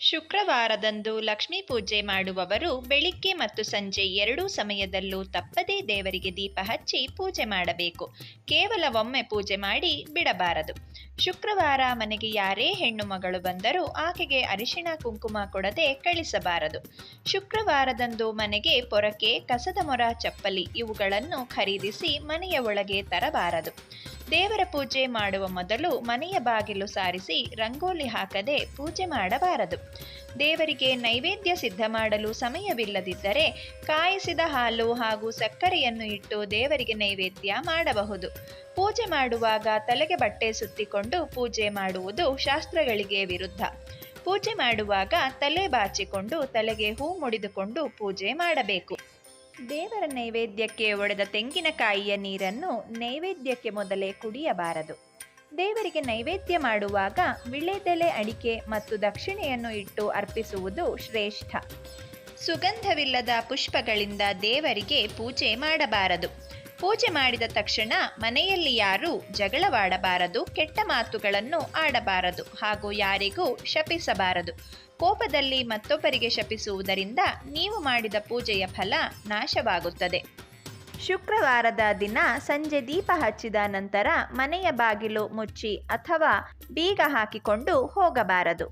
ಶುಕ್ರವಾರದಂದು ಲಕ್ಷ್ಮೀ ಪೂಜೆ ಮಾಡುವವರು ಬೆಳಿಗ್ಗೆ ಮತ್ತು ಸಂಜೆ ಎರಡೂ ಸಮಯದಲ್ಲೂ ತಪ್ಪದೇ ದೇವರಿಗೆ ದೀಪ ಹಚ್ಚಿ ಪೂಜೆ ಮಾಡಬೇಕು. ಕೇವಲ ಒಮ್ಮೆ ಪೂಜೆ ಮಾಡಿ ಬಿಡಬಾರದು. ಶುಕ್ರವಾರ ಮನೆಗೆ ಯಾರೇ ಹೆಣ್ಣು ಮಗಳು ಬಂದರೂ ಆಕೆಗೆ ಅರಿಶಿಣ ಕುಂಕುಮ ಕೊಡದೆ ಕಳಿಸಬಾರದು. ಶುಕ್ರವಾರದಂದು ಮನೆಗೆ ಪೊರಕೆ, ಕಸದ ಮೊರ, ಚಪ್ಪಲಿ ಇವುಗಳನ್ನು ಖರೀದಿಸಿ ಮನೆಯ ಒಳಗೆ ತರಬಾರದು. ದೇವರ ಪೂಜೆ ಮಾಡುವ ಮೊದಲು ಮನೆಯ ಬಾಗಿಲು ಸಾರಿಸಿ ರಂಗೋಲಿ ಹಾಕದೆ ಪೂಜೆ ಮಾಡಬಾರದು. ದೇವರಿಗೆ ನೈವೇದ್ಯ ಸಿದ್ಧ ಮಾಡಲು ಸಮಯವಿಲ್ಲದಿದ್ದರೆ ಕಾಯಿಸಿದ ಹಾಲು ಹಾಗೂ ಸಕ್ಕರೆಯನ್ನು ಇಟ್ಟು ದೇವರಿಗೆ ನೈವೇದ್ಯ ಮಾಡಬಹುದು. ಪೂಜೆ ಮಾಡುವಾಗ ತಲೆಗೆ ಬಟ್ಟೆ ಸುತ್ತಿಕೊಂಡು ಪೂಜೆ ಮಾಡುವುದು ಶಾಸ್ತ್ರಗಳಿಗೆ ವಿರುದ್ಧ. ಪೂಜೆ ಮಾಡುವಾಗ ತಲೆ ಬಾಚಿಕೊಂಡು ತಲೆಗೆ ಹೂ ಮುಡಿದುಕೊಂಡು ಪೂಜೆ ಮಾಡಬೇಕು. ದೇವರ ನೈವೇದ್ಯಕ್ಕೆ ಒಡೆದ ತೆಂಗಿನಕಾಯಿಯ ನೀರನ್ನು ನೈವೇದ್ಯಕ್ಕೆ ಮೊದಲೇ ಕುಡಿಯಬಾರದು. ದೇವರಿಗೆ ನೈವೇದ್ಯ ಮಾಡುವಾಗ ವಿಳೆದೆಲೆ ಅಡಿಕೆ ಮತ್ತು ದಕ್ಷಿಣೆಯನ್ನು ಇಟ್ಟು ಅರ್ಪಿಸುವುದು ಶ್ರೇಷ್ಠ. ಸುಗಂಧವಿಲ್ಲದ ಪುಷ್ಪಗಳಿಂದ ದೇವರಿಗೆ ಪೂಜೆ ಮಾಡಬಾರದು. ಪೂಜೆ ಮಾಡಿದ ತಕ್ಷಣ ಮನೆಯಲ್ಲಿ ಯಾರೂ ಜಗಳವಾಡಬಾರದು, ಕೆಟ್ಟ ಮಾತುಗಳನ್ನು ಆಡಬಾರದು ಹಾಗೂ ಯಾರಿಗೂ ಶಪಿಸಬಾರದು. ಕೋಪದಲ್ಲಿ ಮತ್ತೊಬ್ಬರಿಗೆ ಶಪಿಸುವುದರಿಂದ ನೀವು ಮಾಡಿದ ಪೂಜೆಯ ಫಲ ನಾಶವಾಗುತ್ತದೆ. ಶುಕ್ರವಾರದ ದಿನ ಸಂಜೆ ದೀಪ ಹಚ್ಚಿದ ನಂತರ ಮನೆಯ ಬಾಗಿಲು ಮುಚ್ಚಿ ಅಥವಾ ಬೀಗ ಹಾಕಿಕೊಂಡು ಹೋಗಬಾರದು.